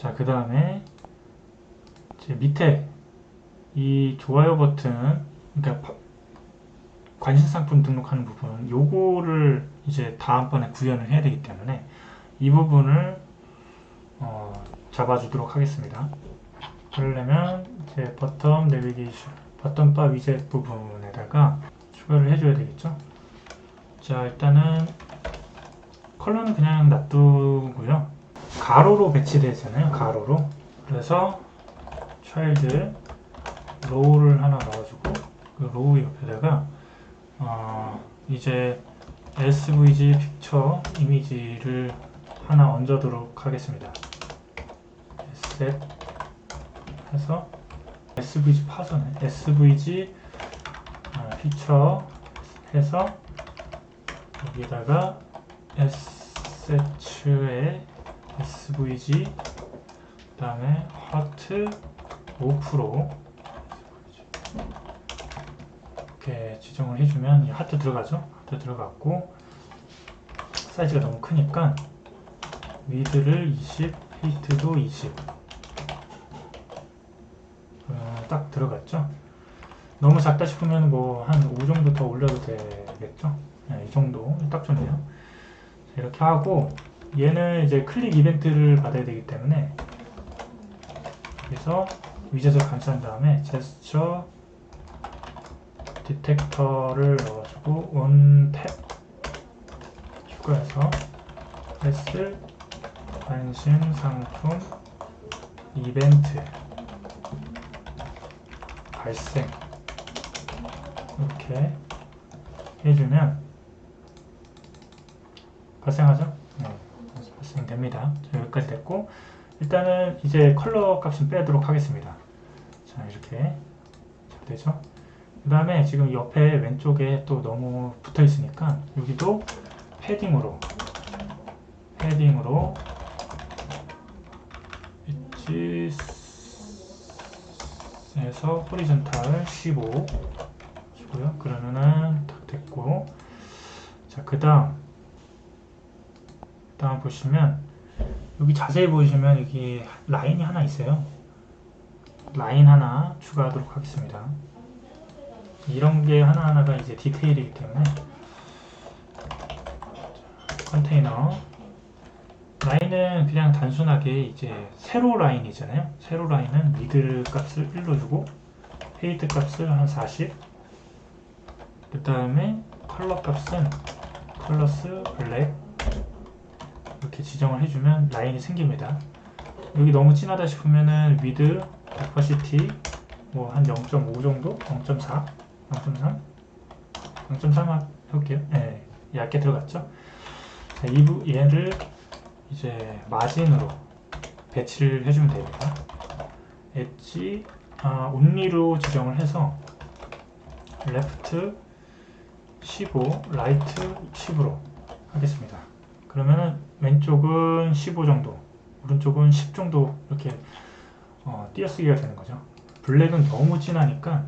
자, 그 다음에 제 밑에 이 좋아요 버튼, 그러니까 파- 관심 상품 등록하는 부분, 요거를 이제 다음번에 구현을 해야 되기 때문에 이 부분을 어, 잡아주도록 하겠습니다. 그러려면 이제 버텀 내비게이션, 버텀바 위젯 부분에다가 추가를 해줘야 되겠죠. 자, 일단은 컬러는 그냥 놔두고요. 가로로 배치되잖아요. 가로로. 그래서 차일드 로우를 하나 넣어주고 그 로우 옆에다가 어, 이제 SVG 픽처 이미지를 하나 얹어도록 하겠습니다. 셋 해서 SVG 파서네. SVG 아, 픽처 해서 여기다가 S의 SVG 그 다음에 하트 5% 이렇게 지정을 해주면 이 하트 들어가죠? 하트 들어갔고 사이즈가 너무 크니까 위드를 20, 히트도 20 어, 딱 들어갔죠? 너무 작다 싶으면 뭐 한 5 정도 더 올려도 되겠죠? 네, 이 정도 딱 좋네요. 자, 이렇게 하고 얘는 이제 클릭 이벤트를 받아야 되기 때문에 여기서 위젯을 감싼 다음에 제스처 디텍터를 넣어주고 온탭 추가해서 패스 관심 상품 이벤트 발생 이렇게 해주면 발생하죠? 자, 여기까지 됐고 일단은 이제 컬러 값은 빼도록 하겠습니다. 자 이렇게 잘 되죠? 그 다음에 지금 옆에 왼쪽에 또 너무 붙어 있으니까 여기도 패딩으로 패딩으로 엣지에서 호리전탈 15 주고요. 그러면은 딱 됐고 자 그 다음 다음 보시면 여기 자세히 보시면 여기 라인이 하나 있어요. 라인 하나 추가하도록 하겠습니다. 이런 게 하나하나가 이제 디테일이기 때문에 컨테이너 라인은 그냥 단순하게 이제 세로 라인이잖아요. 세로 라인은 미들 값을 1로 주고 헤이트 값을 한 40. 그 다음에 컬러 값은 컬러스 블랙 이렇게 지정을 해주면 라인이 생깁니다. 여기 너무 진하다 싶으면은 위드 100%뭐한 0.5 정도, 0.4, 0.3, 0.3 해볼게요. 네, 얇게 들어갔죠. 자, 이 부, 얘를 이제 마진으로 배치를 해주면 됩니다. 엣지 아, 온리로 지정을 해서 레프트 15, 라이트 10으로 하겠습니다. 그러면은 왼쪽은 15 정도, 오른쪽은 10 정도 이렇게 어, 띄어쓰기가 되는 거죠. 블랙은 너무 진하니까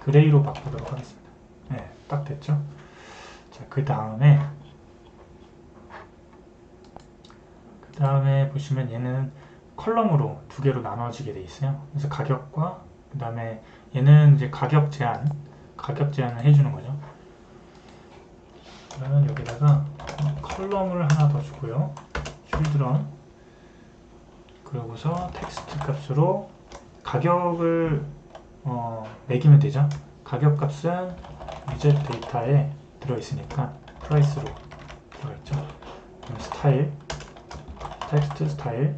그레이로 바꾸도록 하겠습니다. 네, 딱 됐죠. 자, 그 다음에 그 다음에 보시면 얘는 컬럼으로 두 개로 나눠지게 돼 있어요. 그래서 가격과 그 다음에 얘는 이제 가격 제한, 가격 제한을 해주는 거죠. 그러면 여기다가 컬럼을 하나 더 주고요. 쉴드런 그러고서 텍스트 값으로 가격을 어, 매기면 되죠. 가격 값은 위젯 데이터에 들어있으니까 프라이스로 들어있죠. 그럼 스타일 텍스트 스타일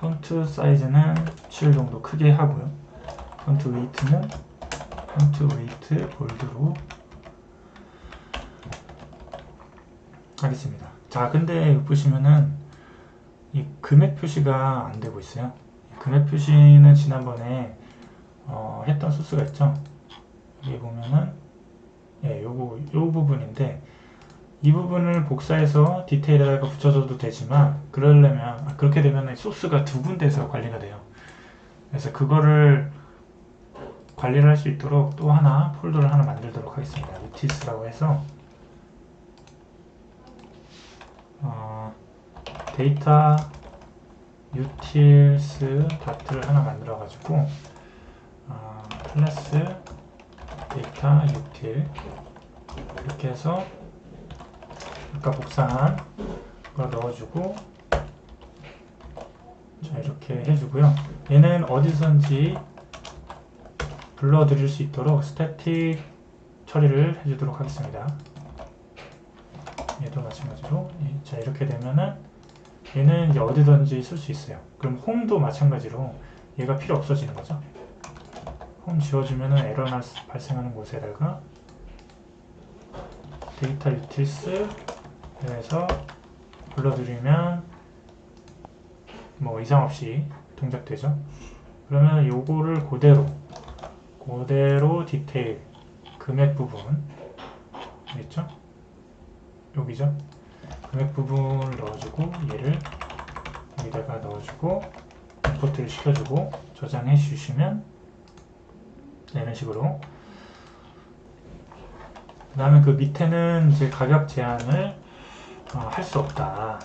폰트 사이즈는 7 정도 크게 하고요. 폰트 웨이트는 폰트 웨이트 볼드로 하겠습니다. 자, 근데 보시면은 이 금액 표시가 안 되고 있어요. 이 금액 표시는 지난번에 어, 했던 소스가 있죠. 여기 보면은 예, 요거 요 부분인데 이 부분을 복사해서 디테일에다가 붙여줘도 되지만 그러려면 아, 그렇게 되면 소스가 두 군데에서 관리가 돼요. 그래서 그거를 관리를 할 수 있도록 또 하나 폴더를 하나 만들도록 하겠습니다. 유티스라고 해서 데이터 utils 다트를 하나 만들어 가지고 어, 클래스 데이터 util 이렇게 해서 아까 복사한 걸 넣어주고 자 이렇게 해주고요 얘는 어디선지 불러드릴 수 있도록 스태틱 처리를 해주도록 하겠습니다. 얘도 마찬가지로. 예, 자 이렇게 되면은 얘는 이제 어디든지 쓸 수 있어요. 그럼 홈도 마찬가지로 얘가 필요 없어지는 거죠. 홈 지워주면은 에러 날 수- 발생하는 곳에다가 데이터 유틸스 해서 불러드리면 뭐 이상 없이 동작되죠. 그러면 요거를 그대로 그대로 디테일 금액 부분 있죠? 여기죠? 금액 부분을 넣어주고 얘를 여기다가 넣어주고 임포트를 시켜주고 저장해 주시면 이런 식으로 그 다음에 그 밑에는 이제 가격 제한을 어, 할 수 없다.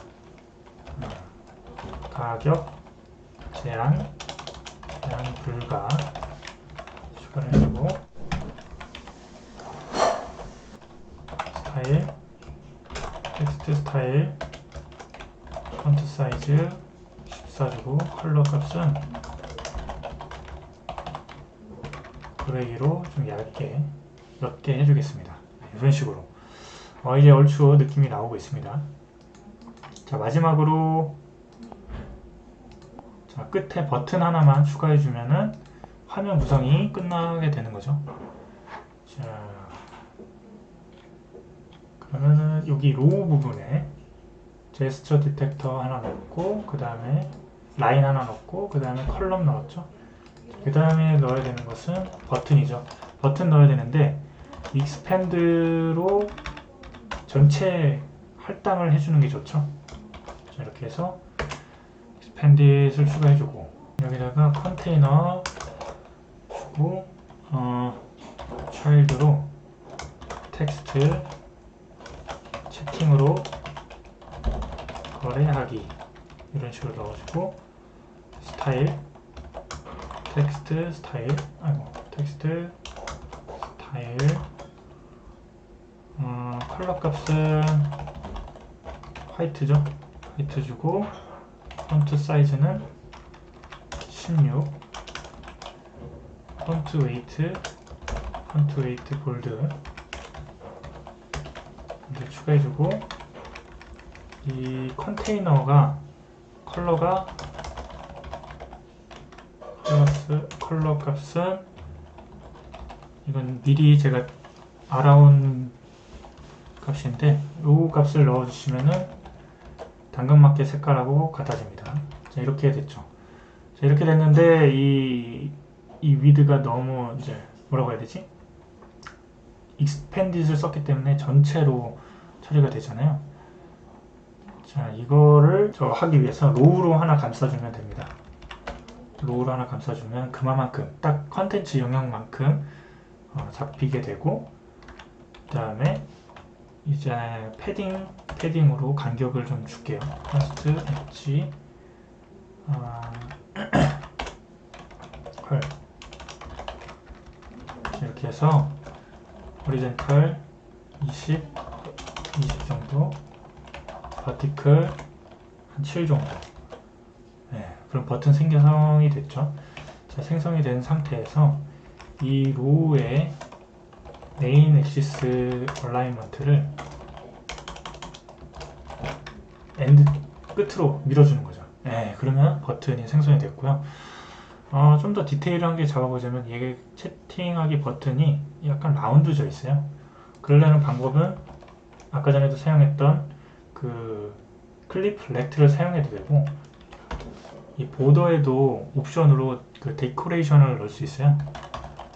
어, 가격 제한 제한 불가 해주고 스타일 텍스트 스타일 폰트 사이즈 14 주고 컬러 값은 그레이로 좀 얇게 옅게 해주겠습니다. 네, 이런 식으로 어, 이제 얼추 느낌이 나오고 있습니다. 자 마지막으로 자 끝에 버튼 하나만 추가해 주면은 화면 구성이 끝나게 되는 거죠. 자 그러면은 여기 로우 부분에 제스처 디텍터 하나 넣고 그 다음에 라인 하나 넣고 그 다음에 컬럼 넣었죠. 그 다음에 넣어야 되는 것은 버튼이죠. 버튼 넣어야 되는데 익스펜드로 전체 할당을 해주는 게 좋죠. 자, 이렇게 해서 익스펜딧을 추가해주고 여기다가 컨테이너 주고 어, 차일드로 텍스트 채팅으로 거래하기. 이런 식으로 넣어주고 스타일 텍스트 스타일 아이고 텍스트 스타일 어, 컬러 값은 화이트죠? 화이트 주고 폰트 사이즈는 16 폰트 웨이트 폰트 웨이트 볼드 이렇게 추가해주고 이 컨테이너가 컬러가 컬러스, 컬러 값은 이건 미리 제가 알아온 값인데 요 값을 넣어주시면은 당근마켓 색깔하고 같아집니다. 자 이렇게 됐죠. 자 이렇게 됐는데 이, 이 위드가 너무 이제 뭐라고 해야 되지? 익스펜딧을 썼기 때문에 전체로 처리가 되잖아요. 자 이거를 저 하기 위해서 로우로 하나 감싸주면 됩니다. 로우로 하나 감싸주면 그만큼 딱 컨텐츠 영역만큼 어, 잡히게 되고 그 다음에 이제 패딩 패딩으로 간격을 좀 줄게요. 퍼스트 엣지 아, 컬 해서 호리젠탈 20 20 정도 버티클 한7 정도 네, 그럼 버튼 생성이 됐죠. 자, 생성이 된 상태에서 이 로우의 메인 엑시스 얼라이먼트를 엔드 끝으로 밀어주는 거죠. 네, 그러면 버튼이 생성이 됐고요. 어, 좀 더 디테일한 게 잡아보자면 이게 채팅하기 버튼이 약간 라운드져 있어요. 그러려는 방법은 아까 전에도 사용했던 그 클립 렉트를 사용해도 되고 이 보더에도 옵션으로 그 데코레이션을 넣을 수 있어요.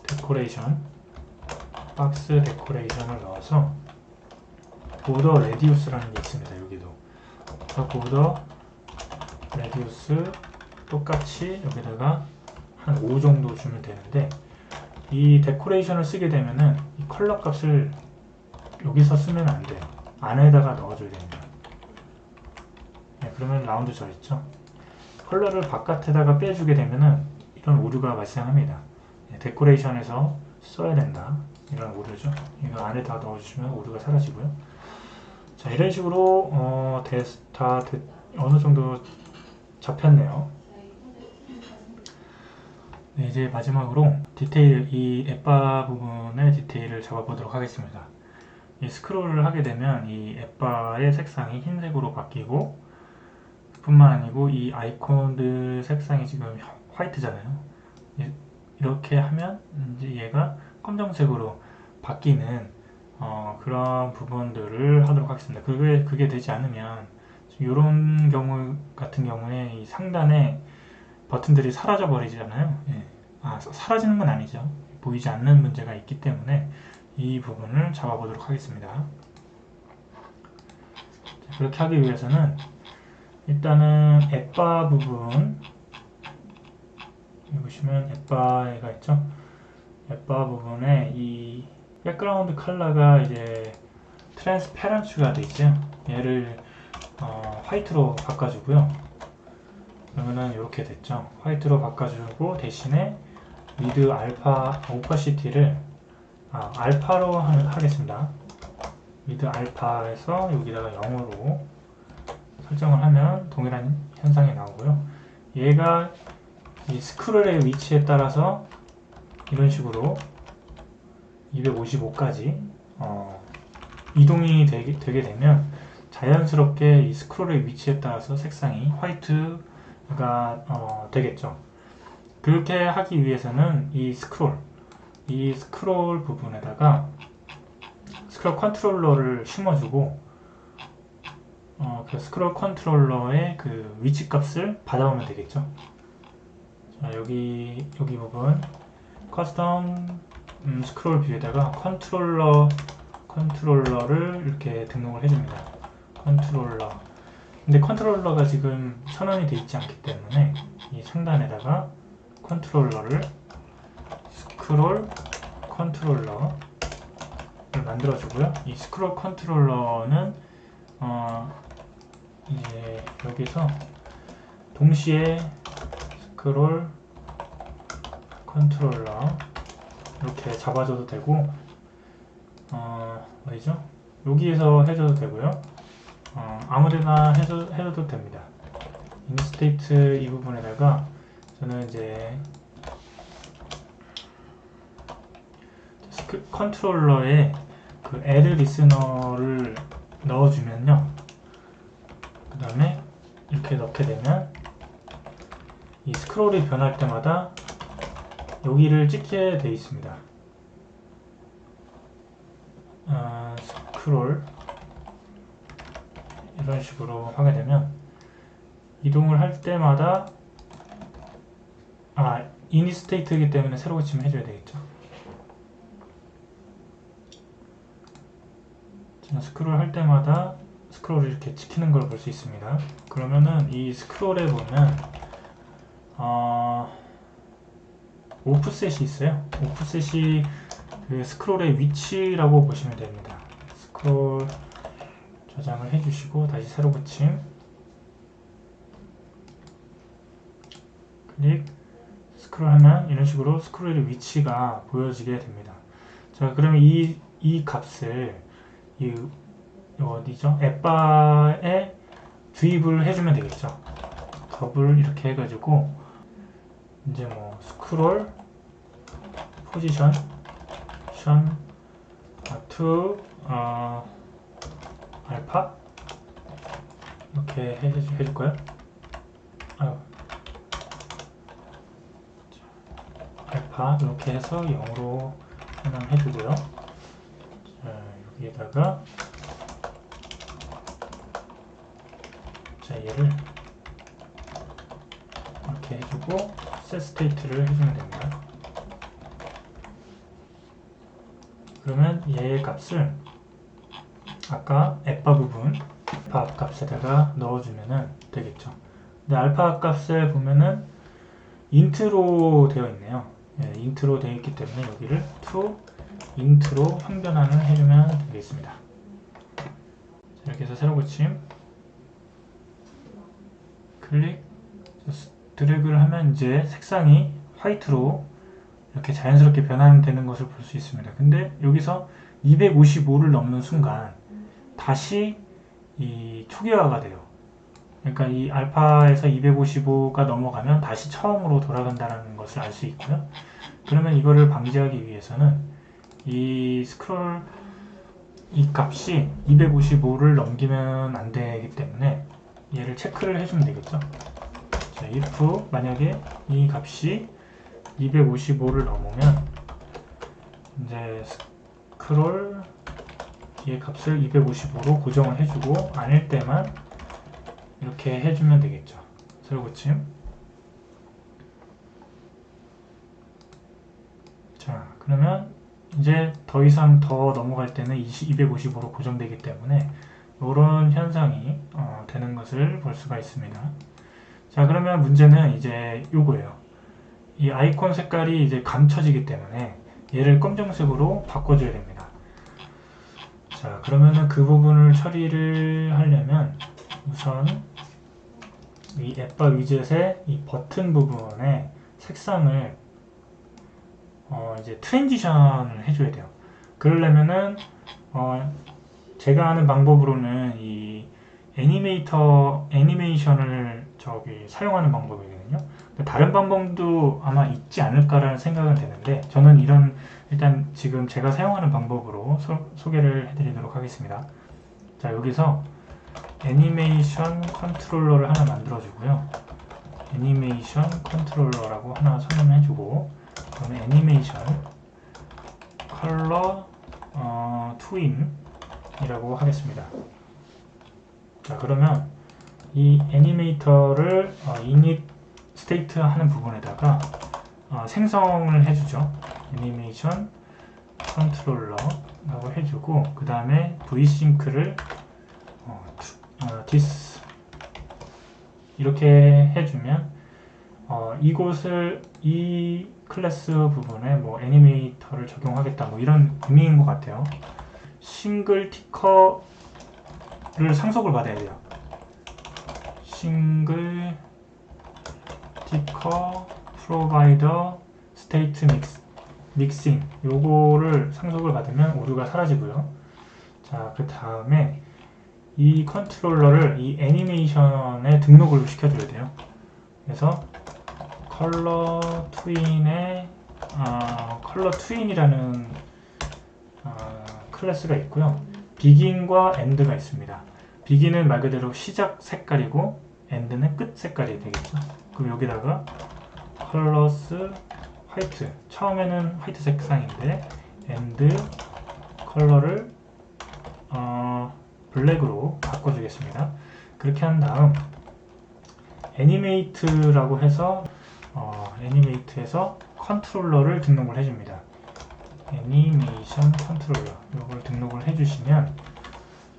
데코레이션 박스 데코레이션을 넣어서 보더 레디우스라는 게 있습니다. 여기도 그 보더 레디우스 똑같이 여기다가 한 5 정도 주면 되는데 이 데코레이션을 쓰게 되면은 이 컬러 값을 여기서 쓰면 안 돼요. 안에다가 넣어줘야 됩니다. 네, 그러면 라운드 절 있죠. 컬러를 바깥에다가 빼주게 되면은 이런 오류가 발생합니다. 예, 데코레이션에서 써야 된다. 이런 오류죠. 이거 안에다 넣어주시면 오류가 사라지고요. 자, 이런 식으로 어, 데, 다 데, 어느 정도 잡혔네요. 네, 이제 마지막으로 디테일, 이 앱바 부분의 디테일을 잡아보도록 하겠습니다. 이 스크롤을 하게 되면 이 앱바의 색상이 흰색으로 바뀌고 뿐만 아니고 이 아이콘들 색상이 지금 화이트잖아요. 이렇게 하면 이제 얘가 검정색으로 바뀌는 어, 그런 부분들을 하도록 하겠습니다. 그게, 그게 되지 않으면 이런 경우 같은 경우에 이 상단에 버튼들이 사라져 버리잖아요. 예. 아, 사라지는 건 아니죠. 보이지 않는 문제가 있기 때문에 이 부분을 잡아보도록 하겠습니다. 자, 그렇게 하기 위해서는 일단은 앱바 부분 여기 보시면 앱바가 있죠. 앱바 부분에 이 백그라운드 컬러가 이제 트랜스페런츠가 돼 있어요. 얘를 어, 화이트로 바꿔주고요. 그러면은 이렇게 됐죠. 화이트로 바꿔주고 대신에 미드 알파 오퍼시티를 아, 알파로 하, 겠습니다 미드 알파에서 여기다가 0으로 설정을 하면 동일한 현상이 나오고요. 얘가 이 스크롤의 위치에 따라서 이런 식으로 255까지 어, 이동이 되게, 되게 되면 자연스럽게 이 스크롤의 위치에 따라서 색상이 화이트 가 어, 되겠죠. 그렇게 하기 위해서는 이 스크롤, 이 스크롤 부분에다가 스크롤 컨트롤러를 심어주고 어, 그 스크롤 컨트롤러의 그 위치 값을 받아오면 되겠죠. 자, 여기 여기 부분 커스텀 음, 스크롤 뷰에다가 컨트롤러 컨트롤러를 이렇게 등록을 해줍니다. 컨트롤러 근데 컨트롤러가 지금 선언이 되어 있지 않기 때문에 이 상단에다가 컨트롤러를 스크롤 컨트롤러를 만들어주고요. 이 스크롤 컨트롤러는 어, 이제 여기서 동시에 스크롤 컨트롤러 이렇게 잡아줘도 되고 어, 어디죠? 여기에서 해줘도 되고요. 어, 아무데나 해줘, 해줘도 됩니다. 인스테이트 이 부분에다가 저는 이제 컨트롤러에 그 add 리스너를 넣어주면요. 그 다음에 이렇게 넣게 되면 이 스크롤이 변할 때마다 여기를 찍게 되어 있습니다. 어, 스크롤 이런 식으로 하게 되면 이동을 할 때마다 아 이니 스테이트이기 때문에 새로 고침을 해줘야 되겠죠. 스크롤 할 때마다 스크롤을 이렇게 지키는 걸 볼 수 있습니다. 그러면은 이 스크롤에 보면 어, 오프셋이 있어요. 오프셋이 그 스크롤의 위치라고 보시면 됩니다. 스크롤 저장을 해주시고 다시 새로 붙임 클릭 스크롤 하면 이런 식으로 스크롤의 위치가 보여지게 됩니다. 자 그러면 이, 이 값을 이 어디죠? 앱바에 주입을 해주면 되겠죠. 더블 이렇게 해가지고 이제 뭐 스크롤 포지션 션 투 어, 알파 이렇게 해, 해줄 거예요. 아유. 알파 이렇게 해서 0으로 변환 해주고요. 자, 여기에다가 자 얘를 이렇게 해주고 set state를 해주면 됩니다. 그러면 얘의 값을 아까 앱바 부분 알파 값에다가 넣어주면 되겠죠. 근데 알파 값에 보면은 인트로 되어 있네요. 예, 인트로 되어 있기 때문에 여기를 to 인트로 환변환을 해주면 되겠습니다. 이렇게 해서 새로 고침 클릭 드래그를 하면 이제 색상이 화이트로 이렇게 자연스럽게 변환되는 것을 볼 수 있습니다. 근데 여기서 255를 넘는 순간 다시 이 초기화가 돼요. 그러니까 이 알파에서 255가 넘어가면 다시 처음으로 돌아간다는 것을 알 수 있고요. 그러면 이거를 방지하기 위해서는 이 스크롤 이 값이 255를 넘기면 안 되기 때문에 얘를 체크를 해주면 되겠죠. 자, if 만약에 이 값이 255를 넘으면 이제 스크롤 이 값을 255로 고정을 해주고 아닐 때만 이렇게 해주면 되겠죠. 새로 고침. 자, 그러면 이제 더 이상 더 넘어갈 때는 255로 고정되기 때문에 이런 현상이 어, 되는 것을 볼 수가 있습니다. 자, 그러면 문제는 이제 요거예요. 이 아이콘 색깔이 이제 감춰지기 때문에 얘를 검정색으로 바꿔줘야 됩니다. 자, 그러면은 그 부분을 처리를 하려면 우선 이 앱바 위젯의 이 버튼 부분에 색상을 어 이제 트랜지션을 해줘야 돼요. 그러려면은 어 제가 아는 방법으로는 이 애니메이터 애니메이션을 저기 사용하는 방법이거든요. 다른 방법도 아마 있지 않을까라는 생각은 되는데 저는 이런 일단 지금 제가 사용하는 방법으로 소, 소개를 해드리도록 하겠습니다. 자 여기서 애니메이션 컨트롤러를 하나 만들어주고요. 애니메이션 컨트롤러라고 하나 선언해주고 그다음에 애니메이션 컬러 어, 트윈이라고 하겠습니다. 자 그러면 이 애니메이터를 어, init 스테이트 하는 부분에다가 어, 생성을 해주죠. 애니메이션 컨트롤러라고 해주고 그 다음에 vsync를 어, 어, this 이렇게 해주면 어, 이곳을 이 클래스 부분에 뭐 애니메이터를 적용하겠다 뭐 이런 의미인 것 같아요. 싱글 티커를 상속을 받아야 돼요. 싱글 티커 프로바이더 스테이트 믹스 믹싱 요거를 상속을 받으면 오류가 사라지고요. 자, 그 다음에 이 컨트롤러를 이 애니메이션에 등록을 시켜줘야 돼요. 그래서 컬러 트윈에 어, 컬러 트윈이라는 어, 클래스가 있고요. 비긴과 엔드가 있습니다. 비긴은 말 그대로 시작 색깔이고 엔드는 끝 색깔이 되겠죠. 그럼 여기다가 컬러스 화이트 처음에는 화이트 색상인데 엔드 컬러를 어, 블랙으로 바꿔주겠습니다. 그렇게 한 다음 애니메이트라고 해서 어, 애니메이트에서 컨트롤러를 등록을 해줍니다. 애니메이션 컨트롤러 이걸 등록을 해주시면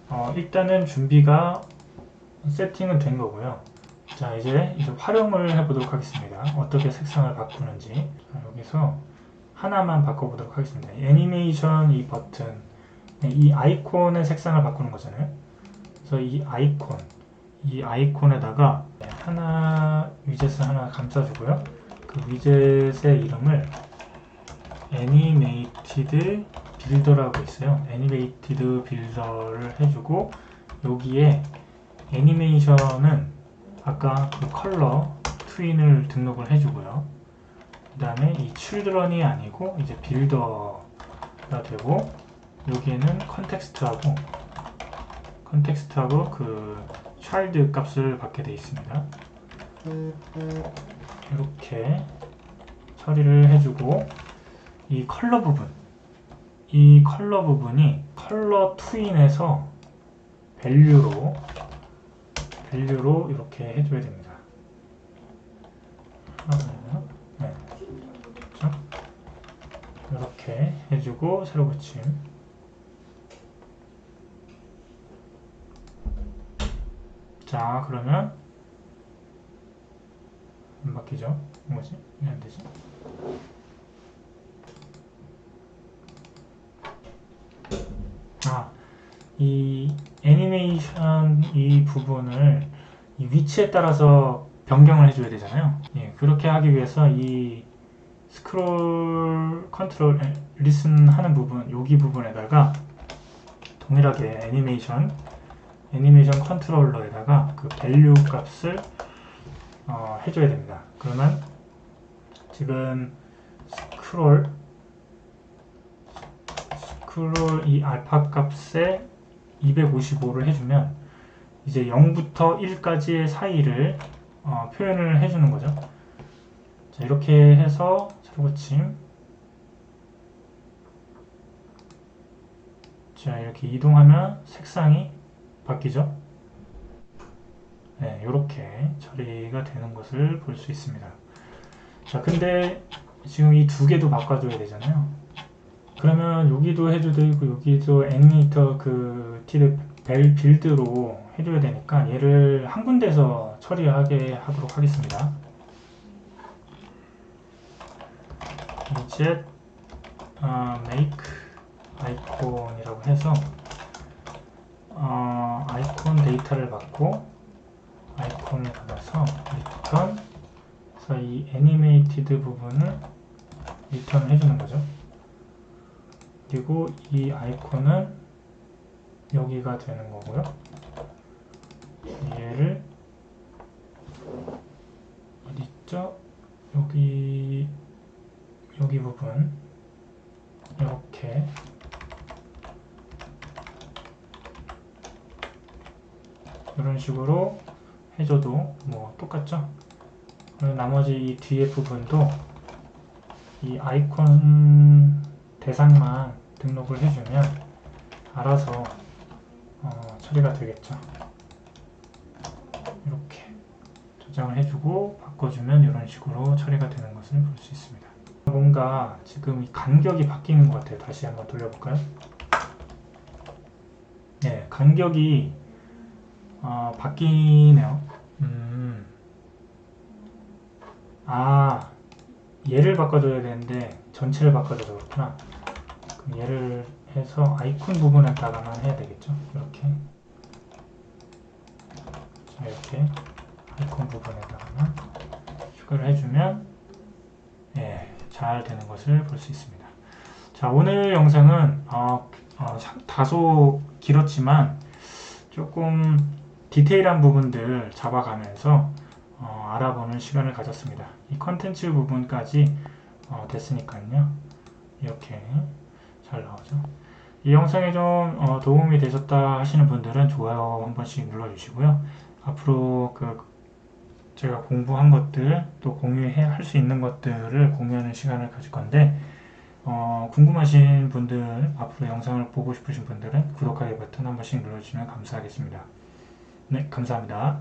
어, 일단은 준비가 세팅은 된 거고요. 자 이제 이제 활용을 해보도록 하겠습니다. 어떻게 색상을 바꾸는지 자, 여기서 하나만 바꿔보도록 하겠습니다. 애니메이션 이 버튼 이 아이콘의 색상을 바꾸는 거잖아요. 그래서 이 아이콘 이 아이콘에다가 하나 위젯을 하나 감싸주고요. 그 위젯의 이름을 애니메이티드 빌더라고 있어요. 애니메이티드 빌더를 해주고 여기에 애니메이션은 아까 그 컬러 트윈을 등록을 해주고요. 그 다음에 이 칠드런이 아니고 이제 빌더가 되고 여기에는 컨텍스트하고 컨텍스트하고 그 child 값을 받게 되어 있습니다. 이렇게 처리를 해주고 이 컬러 부분 이 컬러 부분이 컬러 트윈에서 밸류로 밸류로 이렇게 해줘야 됩니다. 네. 그렇죠? 이렇게 해주고 새로 붙임 자 그러면 안 바뀌죠? 뭐지? 왜 안 되지? 아, 이 애니메이션 이 부분을 이 위치에 따라서 변경을 해줘야 되잖아요. 예, 그렇게 하기 위해서 이 스크롤 컨트롤 에, 리슨 하는 부분 여기 부분에다가 동일하게 애니메이션 애니메이션 컨트롤러에다가 그 밸류 값을 어, 해줘야 됩니다. 그러면 지금 스크롤 스크롤 이 알파 값에 255를 해주면 이제 0부터 1까지의 사이를 어, 표현을 해주는 거죠. 자, 이렇게 해서 차고침 자 이렇게 이동하면 색상이 바뀌죠. 네, 이렇게 처리가 되는 것을 볼 수 있습니다. 자, 근데 지금 이 두 개도 바꿔줘야 되잖아요. 그러면 여기도 해줘도 되고 여기도 애니메이터 그 티드 벨 빌드로 해줘야 되니까 얘를 한 군데서 처리하게 하도록 하겠습니다. 이제 어, make 아이콘이라고 해서 어, 아이콘 데이터를 받고 아이콘을 받아서 리턴 그래서 이 애니메이티드 부분을 리턴 해주는 거죠. 그리고 이 아이콘은 여기가 되는 거고요. 얘를 어디 있죠? 여기 여기 부분 이렇게 이런 식으로 해줘도 뭐 똑같죠? 그리고 나머지 이 뒤에 부분도 이 아이콘 대상만 등록을 해주면 알아서 어, 처리가 되겠죠. 이렇게 저장을 해주고 바꿔주면 이런 식으로 처리가 되는 것을 볼 수 있습니다. 뭔가 지금 이 간격이 바뀌는 것 같아요. 다시 한번 돌려볼까요? 네, 간격이 어, 바뀌네요. 음. 아, 얘를 바꿔줘야 되는데 전체를 바꿔줘서 그렇구나. 그럼 얘를 해서 아이콘 부분에다가만 해야 되겠죠? 이렇게. 자, 이렇게 아이콘 부분에다가만 추가를 해주면 예, 잘 되는 것을 볼 수 있습니다. 자, 오늘 영상은 어, 어, 다소 길었지만 조금 디테일한 부분들 잡아가면서 어, 알아보는 시간을 가졌습니다. 이 컨텐츠 부분까지 어, 됐으니까요. 이렇게 잘 나오죠. 이 영상이 좀 어, 도움이 되셨다 하시는 분들은 좋아요 한 번씩 눌러주시고요. 앞으로 그 제가 공부한 것들 또 공유할 수 있는 것들을 공유하는 시간을 가질 건데 어, 궁금하신 분들 앞으로 영상을 보고 싶으신 분들은 구독하기 버튼 한 번씩 눌러주시면 감사하겠습니다. 네, 감사합니다.